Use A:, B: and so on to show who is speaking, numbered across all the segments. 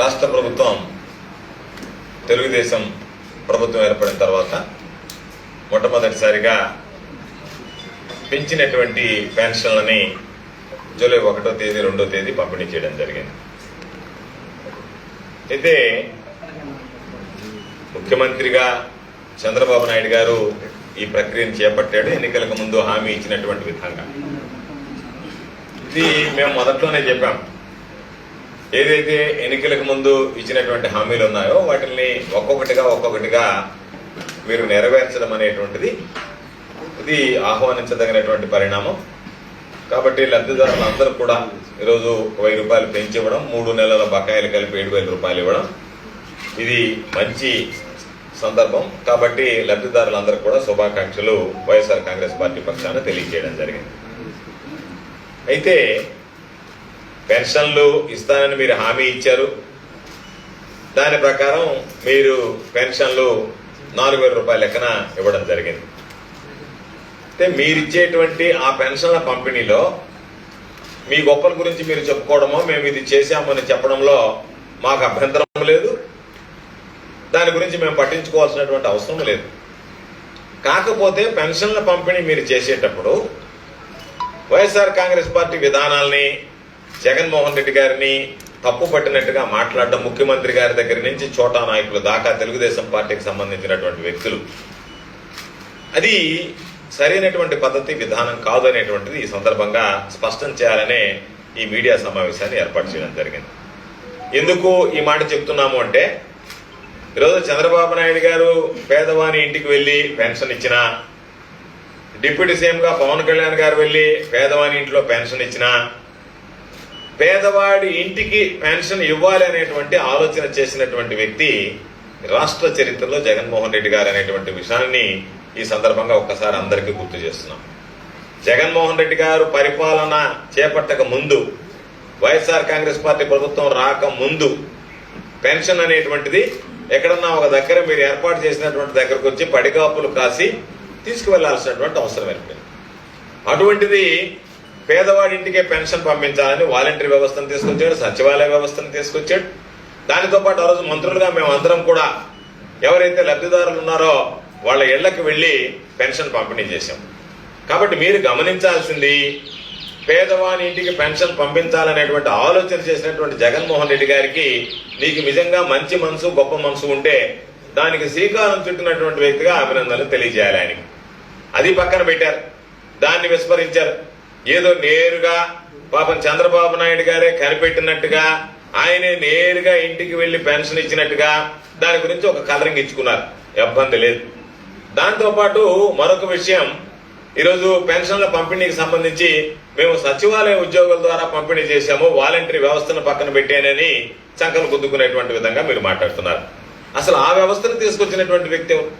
A: రాష్ట్ర ప్రభుత్వం తెలుగుదేశం ప్రభుత్వం ఏర్పడిన తర్వాత మొట్టమొదటిసారిగా పెంచినటువంటి పెన్షన్లని జూలై ఒకటో తేదీ రెండో తేదీ పంపిణీ చేయడం జరిగింది. అయితే ముఖ్యమంత్రిగా చంద్రబాబు నాయుడు గారు ఈ ప్రక్రియను చేపట్టాడు. ఎన్నికలకు ముందు హామీ ఇచ్చినటువంటి విధంగా. ఇది మేము మొదట్లోనే చెప్పాం. ఏదైతే ఎన్నికలకు ముందు ఇచ్చినటువంటి హామీలు ఉన్నాయో వాటిని ఒక్కొక్కటిగా ఒక్కొక్కటిగా మీరు నెరవేర్చడం అనేటువంటిది ఇది ఆహ్వానించదగినటువంటి పరిణామం. కాబట్టి లబ్ధిదారులు అందరూ కూడా ఈరోజు వెయ్యి రూపాయలు పెంచి ఇవ్వడం మూడు నెలల బకాయిలు కలిపి ఏడు వేల రూపాయలు ఇవ్వడం ఇది మంచి సందర్భం. కాబట్టి లబ్ధిదారులందరూ కూడా శుభాకాంక్షలు వైఎస్ఆర్ కాంగ్రెస్ పార్టీ పక్షాన తెలియజేయడం జరిగింది. అయితే పెన్షన్లు ఇస్తానని మీరు హామీ ఇచ్చారు. దాని ప్రకారం మీరు పెన్షన్లు నాలుగు వేల రూపాయల లెక్కన ఇవ్వడం జరిగింది. అయితే మీరిచ్చేటువంటి ఆ పెన్షన్ల పంపిణీలో మీ గొప్పల గురించి మీరు చెప్పుకోవడమో మేము ఇది చేశామని చెప్పడంలో మాకు అభ్యంతరం లేదు. దాని గురించి మేము పట్టించుకోవాల్సినటువంటి అవసరం లేదు. కాకపోతే పెన్షన్ల పంపిణీ మీరు చేసేటప్పుడు వైఎస్ఆర్ కాంగ్రెస్ పార్టీ విధానాల్ని జగన్మోహన్ రెడ్డి గారిని తప్పు పట్టినట్టుగా మాట్లాడడం ముఖ్యమంత్రి గారి దగ్గర నుంచి చోటా నాయకులు దాకా తెలుగుదేశం పార్టీకి సంబంధించినటువంటి వ్యక్తులు. అది సరైనటువంటి పద్ధతి విధానం కాదు అనేటువంటిది ఈ సందర్భంగా స్పష్టం చేయాలనే ఈ మీడియా సమావేశాన్ని ఏర్పాటు చేయడం జరిగింది. ఎందుకు ఈ మాట చెప్తున్నాము అంటే ఈరోజు చంద్రబాబు నాయుడు గారు పేదవాని ఇంటికి వెళ్ళి పెన్షన్ ఇచ్చిన డిప్యూటీ సీఎంగా పవన్ కళ్యాణ్ గారు వెళ్ళి పేదవాని ఇంట్లో పెన్షన్ ఇచ్చినా పేదవాడి ఇంటికి పెన్షన్ ఇవ్వాలి అనేటువంటి ఆలోచన చేసినటువంటి వ్యక్తి రాష్ట్ర చరిత్రలో జగన్మోహన్ రెడ్డి గారు అనేటువంటి విషయాన్ని ఈ సందర్భంగా ఒక్కసారి అందరికీ గుర్తు చేస్తున్నాం. జగన్మోహన్ రెడ్డి గారు పరిపాలన చేపట్టక ముందు వైఎస్ఆర్ కాంగ్రెస్ పార్టీ ప్రభుత్వం రాక ముందు పెన్షన్ అనేటువంటిది ఎక్కడన్నా ఒక దగ్గర మీరు ఏర్పాటు చేసినటువంటి దగ్గరకు వచ్చి పడిగాపులు కాసి తీసుకువెళ్ళాల్సినటువంటి అవసరం ఏర్పడింది. అటువంటిది పేదవాడింటికే పెన్షన్ పంపించాలని వాలంటరీ వ్యవస్థను తీసుకొచ్చాడు సచివాలయ వ్యవస్థను తీసుకొచ్చాడు. దానితో పాటు ఆ రోజు మంత్రులుగా మేము కూడా ఎవరైతే లబ్ధిదారులు ఉన్నారో వాళ్ళ ఇళ్ళకు వెళ్ళి పెన్షన్ పంపిణీ చేశాం. కాబట్టి మీరు గమనించాల్సింది పేదవాని ఇంటికి పెన్షన్ పంపించాలనేటువంటి ఆలోచన చేసినటువంటి జగన్మోహన్ రెడ్డి గారికి నీకు నిజంగా మంచి మనసు గొప్ప మనసు ఉంటే దానికి శ్రీకారం చుట్టినటువంటి వ్యక్తిగా అభినందనలు తెలియజేయాలి ఆయనకి. అది పక్కన పెట్టారు దాన్ని విస్మరించారు. ఏదో నేరుగా పాపం చంద్రబాబు నాయుడు గారే కనిపెట్టినట్టుగా ఆయనే నేరుగా ఇంటికి వెళ్ళి పెన్షన్ ఇచ్చినట్టుగా దాని గురించి ఒక కలరింగ్ ఇచ్చుకున్నారు. ఇబ్బంది లేదు. దాంతోపాటు మరొక విషయం ఈరోజు పెన్షన్ల పంపిణీకి సంబంధించి మేము సచివాలయ ఉద్యోగుల ద్వారా పంపిణీ చేశాము వాలంటరీ వ్యవస్థను పక్కన పెట్టానని చంకలు గుద్దుకునేటువంటి విధంగా మీరు మాట్లాడుతున్నారు. అసలు ఆ వ్యవస్థను తీసుకొచ్చినటువంటి వ్యక్తి ఎవరు?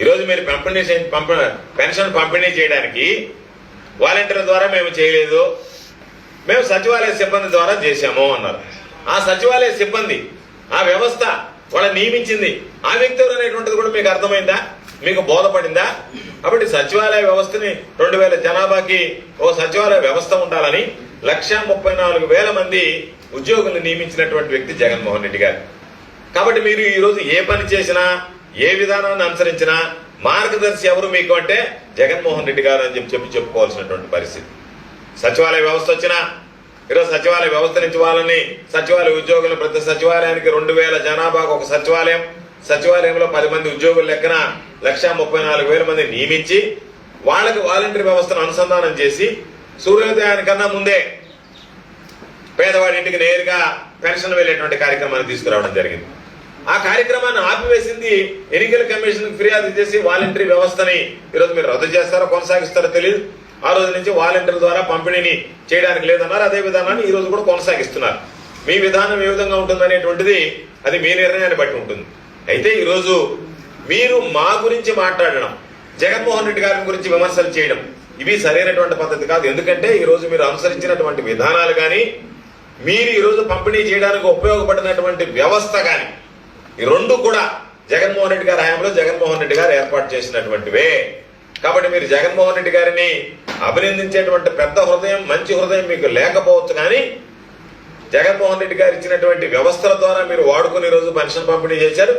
A: ఈరోజు మీరు పంపిణీ పెన్షన్ పంపిణీ చేయడానికి వాలంటీర్ల ద్వారా మేము చేయలేదు. మేము సచివాలయ సిబ్బంది ద్వారా చేశాము అన్నారు. ఆ సచివాలయ సిబ్బంది ఆ వ్యవస్థ వాళ్ళ నియమించింది. ఆ వ్యక్తి అనేటువంటిది కూడా మీకు అర్థమైందా? మీకు బోధపడిందా? కాబట్టి సచివాలయ వ్యవస్థని రెండు వేల జనాభాకి ఓ సచివాలయ వ్యవస్థ ఉండాలని లక్ష ముప్పై నాలుగు వేల మంది ఉద్యోగులను నియమించినటువంటి వ్యక్తి జగన్మోహన్ రెడ్డి గారు. కాబట్టి మీరు ఈరోజు ఏ పని చేసినా ఏ విధానాన్ని అనుసరించినా మార్గదర్శి ఎవరు మీకు అంటే జగన్మోహన్ రెడ్డి గారు అని చెప్పి చెప్పుకోవాల్సినటువంటి పరిస్థితి. సచివాలయ వ్యవస్థ వచ్చినా ఈరోజు సచివాలయ వ్యవస్థ నుంచి వాళ్ళని సచివాలయ ఉద్యోగులు ప్రతి సచివాలయానికి రెండు వేల జనాభాకు ఒక సచివాలయం సచివాలయంలో పది మంది ఉద్యోగుల లెక్కన లక్ష ముప్పై నాలుగు వేల మంది నియమించి వాళ్ళకి వాలంటీర్ వ్యవస్థను అనుసంధానం చేసి సూర్యోదయానికన్నా ముందే పేదవాడి ఇంటికి నేరుగా పెన్షన్ వెళ్ళేటువంటి కార్యక్రమాన్ని తీసుకురావడం జరిగింది. ఆ కార్యక్రమాన్ని ఆపివేసింది ఎన్నికల కమిషన్ ఫిర్యాదు చేసి వాలంటరీ వ్యవస్థని ఈరోజు మీరు రద్దు చేస్తారో కొనసాగిస్తారో తెలియదు ఆ రోజు నుంచి వాలంటీర్ ద్వారా పంపిణీని చేయడానికి లేదన్నారు. అదే విధానాన్ని ఈ రోజు కూడా కొనసాగిస్తున్నారు. మీ విధానం ఏ విధంగా ఉంటుందనేటువంటిది అది మీ నిర్ణయాన్ని బట్టి ఉంటుంది. అయితే ఈరోజు మీరు మా గురించి మాట్లాడడం జగన్మోహన్ రెడ్డి గారి గురించి విమర్శలు చేయడం ఇవి సరైనటువంటి పద్ధతి కాదు. ఎందుకంటే ఈరోజు మీరు అనుసరించినటువంటి విధానాలు కానీ మీరు ఈరోజు పంపిణీ చేయడానికి ఉపయోగపడినటువంటి వ్యవస్థ కానీ ఈ రెండు కూడా జగన్మోహన్ రెడ్డి గారి హయాంలో జగన్మోహన్ రెడ్డి గారు ఏర్పాటు చేసినటువంటివే. కాబట్టి మీరు జగన్మోహన్ రెడ్డి గారిని అభినందించేటువంటి పెద్ద హృదయం మంచి హృదయం మీకు లేకపోవచ్చు కానీ జగన్మోహన్ రెడ్డి గారు ఇచ్చినటువంటి వ్యవస్థల ద్వారా మీరు వాడుకుని రోజు పెన్షన్ పంపిణీ చేశారు.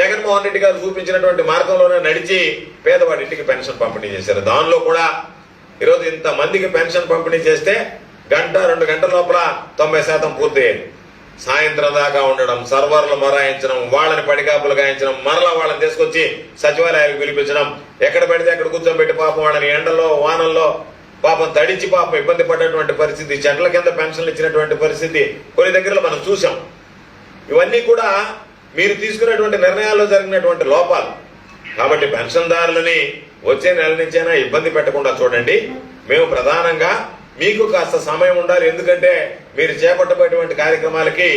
A: జగన్మోహన్ రెడ్డి గారు చూపించినటువంటి మార్గంలోనే నడిచి పేదవాడింటికి పెన్షన్ పంపిణీ చేశారు. దానిలో కూడా ఈరోజు ఇంత మందికి పెన్షన్ పంపిణీ చేస్తే గంట రెండు గంటల లోపల తొంభై శాతం పూర్తయ్యేది. సాయంత్రం దాకా ఉండడం సర్వర్లు మొరాయించడం వాళ్ళని పడికాపులు గాయించడం మరలా వాళ్ళని తీసుకొచ్చి సచివాలయాలకు పిలిపించడం. ఎక్కడ పెడితే అక్కడ కూర్చోబెట్టి పాపం వాళ్ళని ఎండలో వానల్లో పాపం తడిచి పాపం ఇబ్బంది పడ్డటువంటి పరిస్థితి చెట్ల కింద పెన్షన్లు ఇచ్చినటువంటి పరిస్థితి కొన్ని దగ్గరలో మనం చూసాం ఇవన్నీ కూడా మీరు తీసుకున్నటువంటి నిర్ణయాల్లో జరిగినటువంటి లోపాలు. కాబట్టి పెన్షన్దారులని వచ్చే నెల నుంచైనా ఇబ్బంది పెట్టకుండా చూడండి. మేము ప్రధానంగా మీకు కాస్త సమయం ఉండాలి. ఎందుకంటే మీరు చేపట్టబోయేటువంటి కార్యక్రమాలకి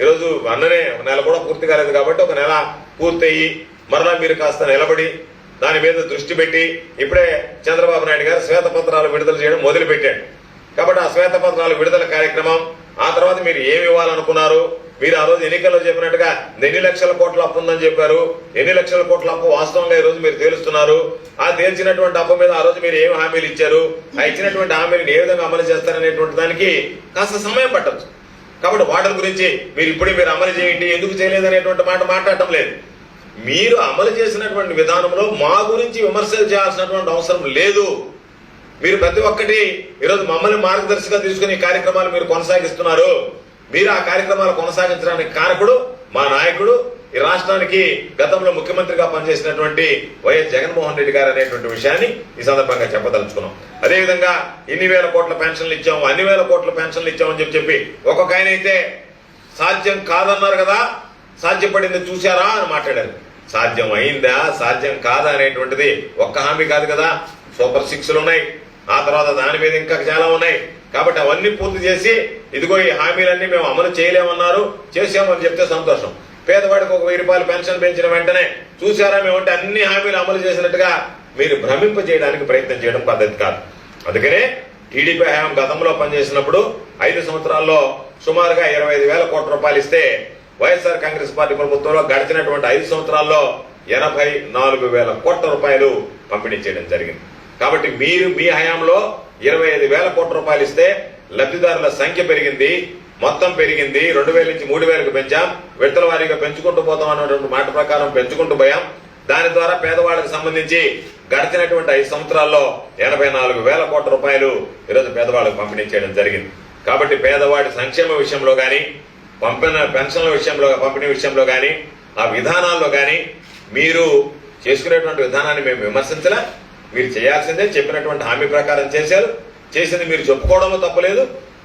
A: ఈరోజు అన్ననే ఒక నెల కూడా పూర్తి కాలేదు కాబట్టి ఒక నెల పూర్తయి మరలా మీరు కాస్త నిలబడి దాని మీద దృష్టి పెట్టి ఇప్పుడే చంద్రబాబు నాయుడు గారు శ్వేతపత్రాలు విడుదల చేయడం మొదలుపెట్టాడు కాబట్టి ఆ శ్వేతపత్రాలు విడుదల కార్యక్రమం ఆ తర్వాత మీరు ఏమి ఇవ్వాలనుకున్నారు మీరు ఆ రోజు ఎన్నికల్లో చెప్పినట్టుగా ఎన్ని లక్షల కోట్ల అప్పు ఉందని చెప్పారు. ఎన్ని లక్షల కోట్ల అప్పు వాస్తవంగా ఈ రోజు మీరు తేలుస్తున్నారు. ఆ తేల్చినటువంటి అప్పు మీద ఆ రోజు మీరు ఏమి హామీలు ఇచ్చారు? ఆ ఇచ్చినటువంటి హామీలను ఏ విధంగా అమలు చేస్తారనేటువంటి దానికి కాస్త సమయం పట్టచ్చు. కాబట్టి వాటర్ గురించి మీరు ఇప్పుడే మీరు అమలు చేయండి. ఎందుకు చేయలేదనేటువంటి మాట మాట్లాడటం లేదు. మీరు అమలు చేసినటువంటి విధానంలో మా గురించి విమర్శలు చేయాల్సినటువంటి అవసరం లేదు. మీరు ప్రతి ఒక్కటి ఈరోజు మమ్మల్ని మార్గదర్శిగా తీసుకుని కార్యక్రమాలు మీరు కొనసాగిస్తున్నారు. మీరు ఆ కార్యక్రమాలు కొనసాగించడానికి కారకుడు మా నాయకుడు ఈ రాష్ట్రానికి గతంలో ముఖ్యమంత్రిగా పనిచేసినటువంటి వైఎస్ జగన్మోహన్ రెడ్డి గారు అనేటువంటి విషయాన్ని ఈ సందర్భంగా చెప్పదలుచుకున్నాం. అదేవిధంగా ఇన్ని వేల కోట్ల పెన్షన్లు ఇచ్చాము అన్ని వేల కోట్ల పెన్షన్లు ఇచ్చామని చెప్పి చెప్పి ఒక్కొక్క ఆయన అయితే సాధ్యం కాదన్నారు కదా సాధ్యపడింది చూశారా అని మాట్లాడారు. సాధ్యం అయిందా సాధ్యం కాదా అనేటువంటిది ఒక్క హామీ కాదు కదా సూపర్ సిక్స్లు ఉన్నాయి ఆ తర్వాత దాని మీద ఇంకా చాలా ఉన్నాయి. కాబట్టి అవన్నీ పూర్తి చేసి ఇదిగో ఈ హామీలన్నీ మేము అమలు చేయలేమన్నారు చేసామని చెప్తే సంతోషం. పేదవాడికి ఒక వెయ్యి రూపాయలు పెన్షన్ పెంచిన వెంటనే చూసారా మేమంటే అన్ని హామీలు అమలు చేసినట్టుగా మీరు భ్రమింప చేయడానికి ప్రయత్నం చేయడం పద్ధతి కాదు. అందుకనే టీడీపీ హయాం గతంలో పనిచేసినప్పుడు ఐదు సంవత్సరాల్లో సుమారుగా ఇరవై ఐదు వేల కోట్ల రూపాయలు ఇస్తే వైఎస్ఆర్ కాంగ్రెస్ పార్టీ ప్రభుత్వంలో గడిచినటువంటి ఐదు సంవత్సరాల్లో ఎనభై నాలుగు వేల కోట్ల రూపాయలు పంపిణీ చేయడం జరిగింది. కాబట్టి మీరు మీ హయాంలో ఇరవై ఐదు వేల కోట్ల రూపాయలు ఇస్తే లబ్ధిదారుల సంఖ్య పెరిగింది మొత్తం పెరిగింది. రెండు వేల నుంచి మూడు వేలకు పెంచాం. విడతల వారీగా పెంచుకుంటూ పోతాం అన్నటువంటి మాట ప్రకారం పెంచుకుంటూ పోయాం. దాని ద్వారా పేదవాళ్ళకి సంబంధించి గడిచినటువంటి ఐదు సంవత్సరాల్లో ఎనభై నాలుగు వేల కోట్ల రూపాయలు ఈరోజు పేదవాళ్ళకు పంపిణీ చేయడం జరిగింది. కాబట్టి పేదవాడి సంక్షేమ విషయంలో కానీ పంపిన పెన్షన్ల విషయంలో పంపిణీ విషయంలో కానీ ఆ విధానాల్లో కానీ మీరు చేసుకునేటువంటి విధానాన్ని మేము విమర్శించలే. మీరు చేయాల్సిందే చెప్పినటువంటి హామీ ప్రకారం చేశారు. చేసింది మీరు చెప్పుకోవడంలో తప్పలేదు.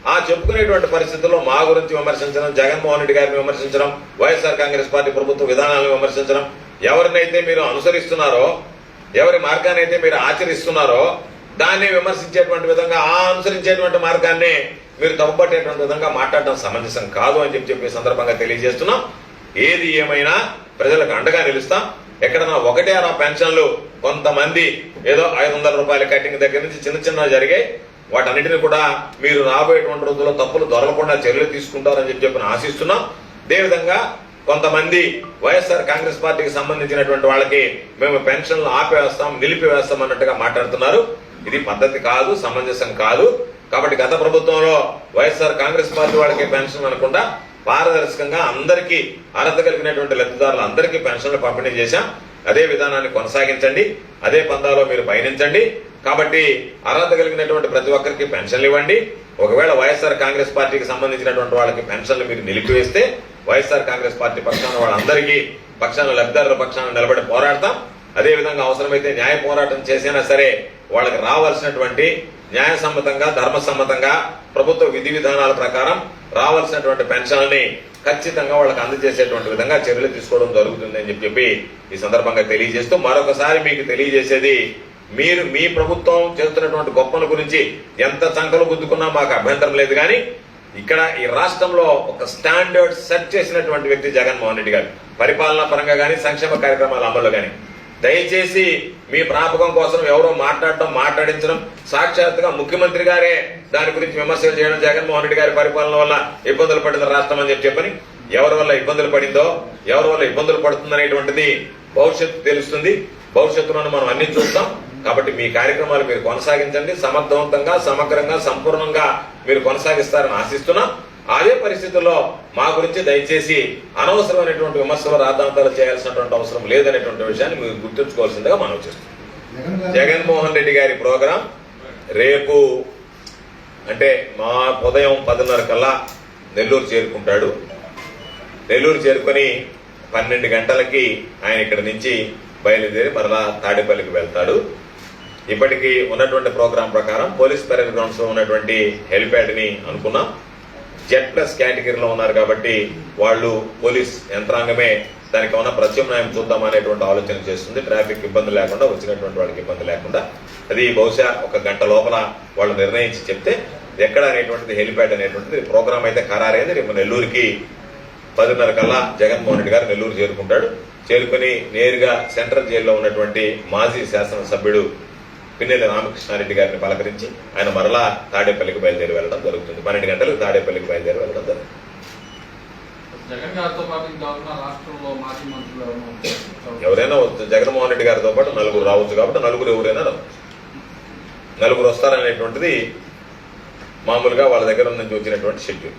A: ఆ చెప్పుకునేటువంటి పరిస్థితుల్లో మా గురించి విమర్శించడం జగన్మోహన్ రెడ్డి గారిని విమర్శించడం వైఎస్ఆర్ కాంగ్రెస్ పార్టీ ప్రభుత్వ విధానాలను విమర్శించడం ఎవరినైతే మీరు అనుసరిస్తున్నారో ఎవరి మార్గాన్ని అయితే మీరు ఆచరిస్తున్నారో దాన్ని విమర్శించేటువంటి విధంగా ఆ అనుసరించేటువంటి మార్గాన్ని మీరు తప్పుపట్టేటువంటి విధంగా మాట్లాడడం సమంజసం కాదు అని చెప్పి చెప్పే సందర్భంగా తెలియజేస్తున్నాం. ఏది ఏమైనా ప్రజలకు అండగా నిలుస్తాం. ఎక్కడన్నా ఒకటే అరా పెన్షన్లు కొంతమంది ఏదో ఐదు వందల రూపాయల కటింగ్ దగ్గర నుంచి చిన్న చిన్న జరిగాయి. వాటన్నిటిని కూడా మీరు రాబోయేటువంటి రోజుల్లో తప్పులు దొరకకుండా చర్యలు తీసుకుంటారని చెప్పి చెప్పి ఆశిస్తున్నాం. అదేవిధంగా కొంతమంది వైఎస్ఆర్ కాంగ్రెస్ పార్టీకి సంబంధించినటువంటి వాళ్ళకి మేము పెన్షన్లు ఆపేస్తాం నిలిపివేస్తాం అన్నట్టుగా మాట్లాడుతున్నారు. ఇది పద్ధతి కాదు సమంజసం కాదు. కాబట్టి గత ప్రభుత్వంలో వైఎస్ఆర్ కాంగ్రెస్ పార్టీ వాళ్ళకి పెన్షన్ అనకుండా పారదర్శకంగా అందరికీ అర్హత కలిగినటువంటి లబ్ధిదారులు అందరికీ పెన్షన్లు పంపిణీ చేశాం. అదే విధానాన్ని కొనసాగించండి. అదే పందాలో మీరు పయనించండి. కాబట్టి అర్హత కలిగినటువంటి ప్రతి ఒక్కరికి పెన్షన్లు ఇవ్వండి. ఒకవేళ వైఎస్ఆర్ కాంగ్రెస్ పార్టీకి సంబంధించినటువంటి వాళ్ళకి పెన్షన్లు మీరు నిలిపివేస్తే వైఎస్ఆర్ కాంగ్రెస్ పార్టీ పక్షాన వాళ్ళందరికీ పక్షాన లబ్ధిదారుల పక్షాన నిలబడి పోరాడతాం. అదే విధంగా అవసరమైతే న్యాయ పోరాటం చేసినా సరే వాళ్ళకి రావాల్సినటువంటి న్యాయసమ్మతంగా ధర్మసమ్మతంగా ప్రభుత్వ విధి విధానాల ప్రకారం రావాల్సినటువంటి పెన్షన్లని ఖచ్చితంగా వాళ్ళకి అందజేసేటువంటి విధంగా చర్యలు తీసుకోవడం జరుగుతుంది అని చెప్పి చెప్పి ఈ సందర్భంగా తెలియజేస్తూ మరొకసారి మీకు తెలియజేసేది మీరు మీ ప్రభుత్వం చేస్తున్నటువంటి గొప్పల గురించి ఎంత సంకలు గుద్దుకున్నా మాకు అభ్యంతరం లేదు కానీ ఇక్కడ ఈ రాష్ట్రంలో ఒక స్టాండర్డ్ సెట్ చేసినటువంటి వ్యక్తి జగన్మోహన్ రెడ్డి గారు. పరిపాలనా పరంగా కానీ సంక్షేమ కార్యక్రమాల అమల్లో కానీ దయచేసి మీ ప్రాపకం కోసం ఎవరో మాట్లాడటం మాట్లాడించడం సాక్షాత్తుగా ముఖ్యమంత్రి గారే దాని గురించి విమర్శలు చేయడం జగన్మోహన్ రెడ్డి గారి పరిపాలన వల్ల ఇబ్బందులు పడింది రాష్ట్రం అని చెప్పని ఎవరి వల్ల ఇబ్బందులు పడిందో ఎవరి వల్ల ఇబ్బందులు పడుతుందనేటువంటిది భవిష్యత్తు తెలుస్తుంది. భవిష్యత్తులో మనం అన్ని చూస్తాం. కాబట్టి మీ కార్యక్రమాలు మీరు కొనసాగించండి. సమర్థవంతంగా సమగ్రంగా సంపూర్ణంగా మీరు కొనసాగిస్తారని ఆశిస్తున్నాం. అదే పరిస్థితుల్లో మా గురించి దయచేసి అనవసరమైనటువంటి విమర్శలు రాద్ధాంతాలు చేయాల్సినటువంటి అవసరం లేదనేటువంటి విషయాన్ని మీరు గుర్తుంచుకోవాల్సిందిగా మనం చేస్తున్నాం. జగన్మోహన్ రెడ్డి గారి ప్రోగ్రాం రేపు అంటే మా ఉదయం పదిన్నర కల్లా నెల్లూరు చేరుకుంటాడు. నెల్లూరు చేరుకొని పన్నెండు గంటలకి ఆయన ఇక్కడ నుంచి బయలుదేరి మరలా తాడేపల్లికి వెళ్తాడు. ఇప్పటికీ ఉన్నటువంటి ప్రోగ్రాం ప్రకారం పోలీస్ పెరేడ్ గ్రౌండ్స్లో ఉన్నటువంటి హెలిప్యాడ్ని అనుకున్నాం. జెడ్ ప్లస్ కేటగిరీలో ఉన్నారు కాబట్టి వాళ్ళు పోలీస్ యంత్రాంగమే దానికి ఉన్న ప్రత్యామ్నాయం చూద్దాం అనేటువంటి ఆలోచన చేస్తుంది. ట్రాఫిక్ ఇబ్బంది లేకుండా వచ్చినటువంటి వాళ్ళకి ఇబ్బంది లేకుండా. అది బహుశా ఒక గంట లోపల వాళ్ళు నిర్ణయించి చెప్తే ఎక్కడ అనేటువంటిది హెలిప్యాడ్ అనేటువంటిది ప్రోగ్రామ్ అయితే ఖరారైంది. రేపు నెల్లూరుకి పదిన్నర కల్లా జగన్మోహన్ రెడ్డి గారు నెల్లూరు చేరుకుంటాడు. చేరుకుని నేరుగా సెంట్రల్ జైల్లో ఉన్నటువంటి మాజీ శాసనసభ్యుడు పిన్నెల్లి రామకృష్ణారెడ్డి గారిని పలకరించి ఆయన మరలా తాడేపల్లికి బయలుదేరి వెళ్ళడం జరుగుతుంది పన్నెండు గంటలకు తాడేపల్లికి బయలుదేరి వెళ్ళడం జరుగుతుంది
B: జగన్ గారితో పాటు ఇంకా ఉన్న రాష్ట్రంలో మాజీ మంత్రులు ఎవరైనా?
A: ఎవరైనా. జగన్మోహన్ రెడ్డి గారితో పాటు నలుగురు రావచ్చు కాబట్టి నలుగురు ఎవరైనా రావచ్చు నలుగురు వస్తారనేటువంటిది మామూలుగా వాళ్ళ దగ్గర నుంచి వచ్చినటువంటి షెడ్యూల్